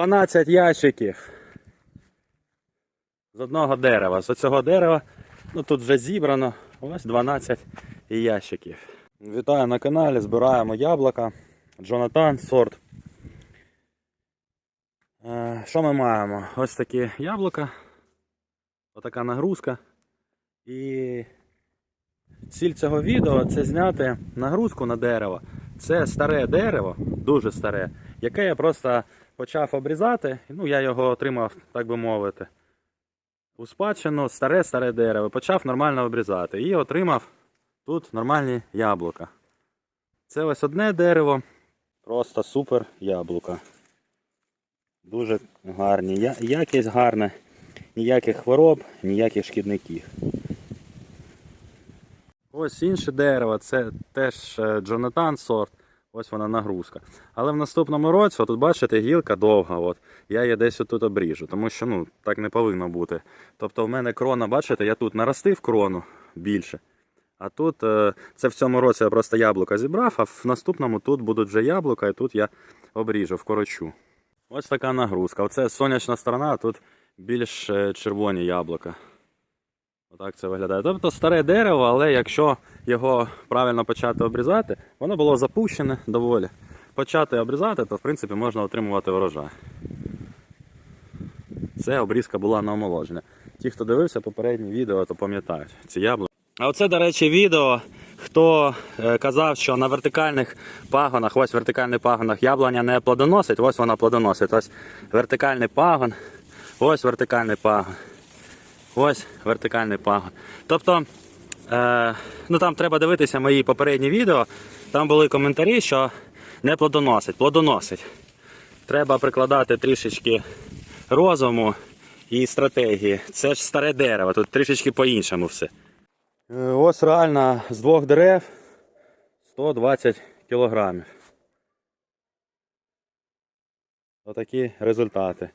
12 ящиків. З одного дерева. З цього дерева, ну тут вже зібрано, ось 12 ящиків. Вітаю на каналі, збираємо яблука. Джонатан, сорт. Е, Що ми маємо? Ось такі яблука, отака нагрузка. І ціль цього відео це зняти нагрузку на дерево. Це старе дерево, дуже старе, яке я просто почав обрізати. Ну, я його отримав, так би мовити, у спадщину старе-старе дерево. Почав нормально обрізати. І отримав тут нормальні яблука. Це ось одне дерево, просто супер яблука. Дуже гарні. Якість гарна, ніяких хвороб, ніяких шкідників. Ось інше дерево, це теж е, Джонатан сорт. Ось вона нагрузка. Але в наступному році, тут бачите, гілка довга. От, я її десь тут обріжу, тому що ну, так не повинно бути. Тобто в мене крона, бачите, я тут наростив крону більше. А тут е, це в цьому році я просто яблука зібрав, а в наступному тут будуть вже яблука, і тут я обріжу, вкорочу. Ось така нагрузка. Оце сонячна сторона, а тут більш е, червоні яблука. Отак це виглядає. Тобто старе дерево, але якщо його правильно почати обрізати, воно було запущене доволі. Почати обрізати, то в принципі можна отримувати врожай. Це обрізка була на омолодження. Ті, хто дивився попереднє відео, то пам'ятають ці яблука. А оце, до речі, відео. Хто е, казав, що на вертикальних пагонах, ось вертикальний пагонах яблуня не плодоносить, ось вона плодоносить. Ось вертикальний пагон, ось вертикальний пагон. Ось вертикальний пагон. Тобто, е, ну там треба дивитися мої попередні відео. Там були коментарі, що не плодоносить, плодоносить. Треба прикладати трішечки розуму і стратегії. Це ж старе дерево, тут трішечки по-іншому все. Е, Ось реально з двох дерев 120 кілограмів. Отакі результати.